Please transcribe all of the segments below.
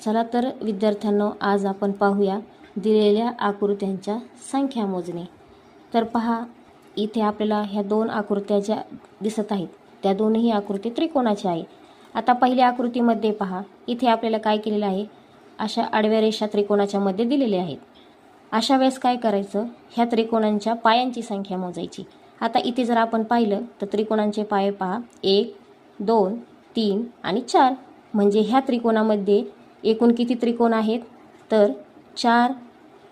चला तर विद्यार्थ्यांनो आज आपण पाहूया दिलेल्या आकृत्यांच्या संख्या मोजणे. तर पहा इथे आपल्याला ह्या दोन आकृत्या ज्या दिसत आहेत त्या दोनही आकृती त्रिकोणाच्या आहे. आता पहिल्या आकृतीमध्ये पहा इथे आपल्याला काय केलेलं आहे? अशा आडव्या रेषा त्रिकोणाच्या मध्ये दिलेल्या आहेत. अशा वेळेस काय करायचं? ह्या त्रिकोणांच्या पायांची संख्या मोजायची. आता इथे जर आपण पाहिलं तर त्रिकोणांचे पाय पहा एक दोन तीन आणि चार. म्हणजे ह्या त्रिकोणामध्ये एकूण किती त्रिकोण आहेत? तर चार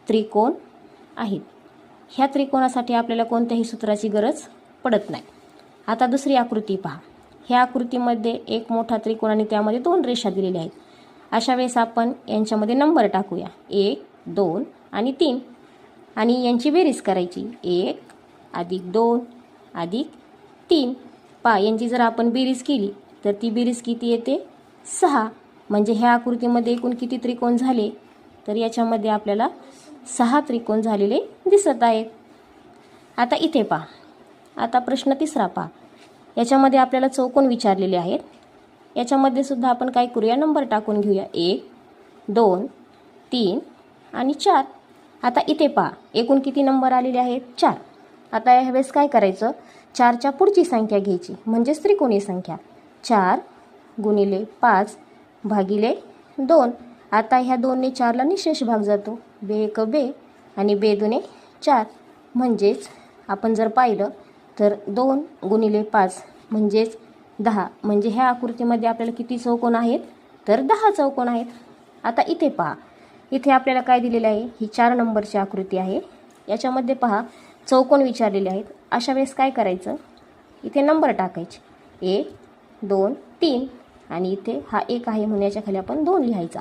त्रिकोण आहेत. ह्या त्रिकोणासाठी आपल्याला कोणत्याही सूत्राची गरज पडत नाही. आता दुसरी आकृती पहा. ह्या आकृतीमध्ये एक मोठा त्रिकोण आणि त्यामध्ये दोन रेषा दिलेल्या आहेत. अशा वेळेस आपण यांच्यामध्ये नंबर टाकूया. एक दोन आणि तीन. आणि यांची बेरीज करायची. एक अधिक दोन अधिक तीन. पा यांची जर आपण बेरीज केली तर ती बेरीज किती येते? सहा. म्हणजे ह्या आकृतीमध्ये एकूण किती त्रिकोण झाले? तर याच्यामध्ये आपल्याला सहा त्रिकोण झालेले दिसत आहेत. आता इथे पहा. आता प्रश्न तिसरा पहा. याच्यामध्ये आपल्याला चौकोन विचारलेले आहेत. याच्यामध्ये सुद्धा आपण काय करूया? नंबर टाकून घेऊया. एक दोन तीन आणि चार. आता इथे पहा. एकूण किती नंबर आलेले आहेत? चार. आता यावेळेस काय करायचं? चारच्या पुढची संख्या घ्यायची. म्हणजेच त्रिकोणी संख्या. चार गुणिले पाच भागिले दोन. आता ह्या दोनने चारला निशेष भाग जातो. बे एक बे आणि बे दुने चार. म्हणजेच आपण जर पाहिलं तर दोन गुणिले पाच म्हणजेच दहा. म्हणजे ह्या आकृतीमध्ये आपल्याला किती चौकोन आहेत? तर दहा चौकोन आहेत. आता इथे पहा. इथे आपल्याला काय दिलेलं आहे? ही चार नंबरची आकृती आहे. याच्यामध्ये पहा चौकोन विचारलेले आहेत. अशा वेळेस काय करायचं? इथे नंबर टाकायचे. एक दोन तीन. आणि इथे हा एक आहे म्हणून याच्या खाली आपण दोन लिहायचा.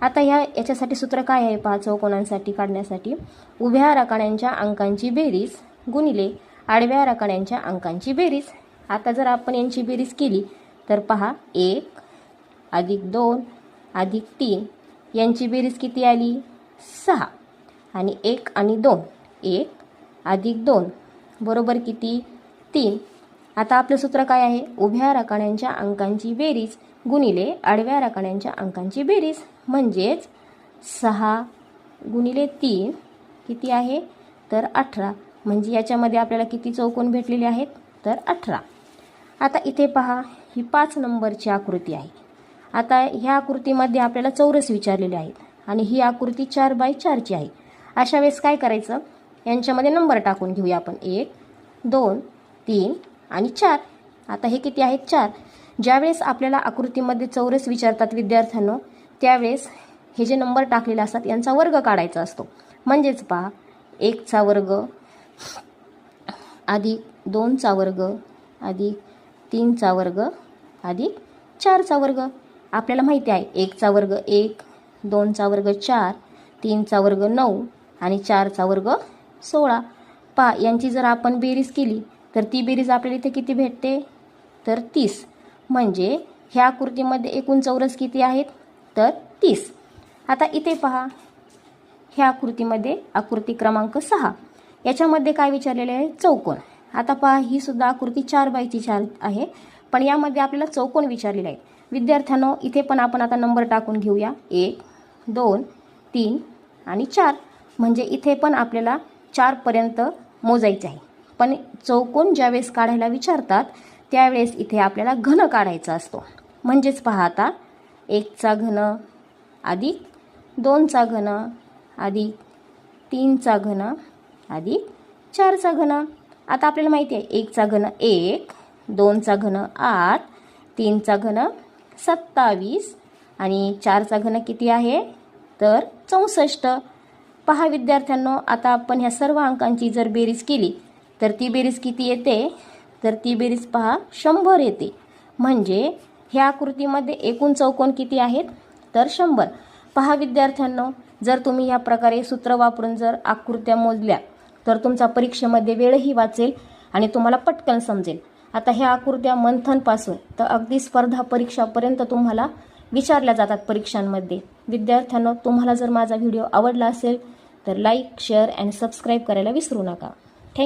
आता ह्या याच्यासाठी सूत्र काय आहे? पहा चौकोनांसाठी काढण्यासाठी. उभ्या रकाण्यांच्या अंकांची बेरीज गुणिले आडव्या रकाण्यांच्या अंकांची बेरीज. आता जर आपण यांची बेरीज केली तर पहा एक अधिक दोन अधिक तीन. यांची बेरीज किती आली? सहा. आणि एक आणि दोन. एक अधिक दोन. बरोबर किती? तीन. आता आपलं सूत्र काय आहे? उभ्या राखाड्यांच्या अंकांची बेरीज गुणिले आडव्या राखाड्यांच्या अंकांची बेरीज म्हणजेच सहा गुणिले तीन किती आहे? तर अठरा. म्हणजे याच्यामध्ये आपल्याला किती चौकोन भेटलेले आहेत? तर अठरा. आता इथे पहा ही पाच नंबरची आकृती आहे. आता ह्या आकृतीमध्ये आपल्याला चौरस विचारलेले आहेत आणि ही आकृती चार बाय चारची आहे. अशा वेळेस काय करायचं? यांच्यामध्ये नंबर टाकून घेऊया आपण. एक दोन तीन आणि चार. आता हे किती आहेत? चार. ज्यावेळेस आपल्याला आकृतीमध्ये चौरस विचारतात विद्यार्थ्यांनो त्यावेळेस हे जे नंबर टाकलेले असतात यांचा वर्ग काढायचा असतो. म्हणजेच पहा एकचा वर्ग अधिक दोनचा वर्ग अधिक तीनचा वर्ग अधिक चारचा वर्ग. आपल्याला माहिती आहे एकचा वर्ग एक दोनचा वर्ग चार तीनचा वर्ग नऊ आणि चारचा वर्ग सोळा. पा यांची जर आपण बेरीज केली तर ती बेरीज आपल्याला इथे किती भेटते? तर तीस. म्हणजे ह्या आकृतीमध्ये एकूण चौरस किती आहेत? तर तीस. आता इथे पहा. ह्या आकृतीमध्ये आकृती क्रमांक सहा. याच्यामध्ये काय विचारलेले आहे? चौकोन. आता पहा ही सुद्धा आकृती चार बायची चार आहे. पण यामध्ये आपल्याला चौकोन विचारलेले आहे. विद्यार्थ्यांनो इथे पण आपण आता नंबर टाकून घेऊया. एक दोन तीन आणि चार. म्हणजे इथे पण आपल्याला चारपर्यंत मोजायचे आहे. पण चौकोन ज्यावेळेस काढायला विचारतात त्यावेळेस इथे आपल्याला घन काढायचा असतो. म्हणजेच पहा आता एकचा घन अधिक दोनचा घन अधिक तीनचा घन अधिक चारचा घन. आता आपल्याला माहिती आहे एकचा घन एक दोनचा घन आठ तीनचा घन सत्तावीस आणि चारचा घन किती आहे? तर चौसष्ट. पहा विद्यार्थ्यांनो आता आपण ह्या सर्व अंकांची जर बेरीज केली तर ती बेरीज किती येते? तर ती बेरीज पहा शंभर येते. म्हणजे ह्या आकृतीमध्ये एकूण चौकोन किती आहेत? तर शंभर. पहा विद्यार्थ्यांनो जर तुम्ही या प्रकारे सूत्र वापरून जर आकृत्या मोजल्या तर तुमचा परीक्षेमध्ये वेळही वाचेल आणि तुम्हाला पटकन समजेल. आता ह्या आकृत्या मंथनपासून तर अगदी स्पर्धा परीक्षापर्यंत तुम्हाला विचारल्या जातात परीक्षांमध्ये. विद्यार्थ्यांनो तुम्हाला जर माझा व्हिडिओ आवडला असेल तर लाईक शेअर अँड सबस्क्राईब करायला विसरू नका.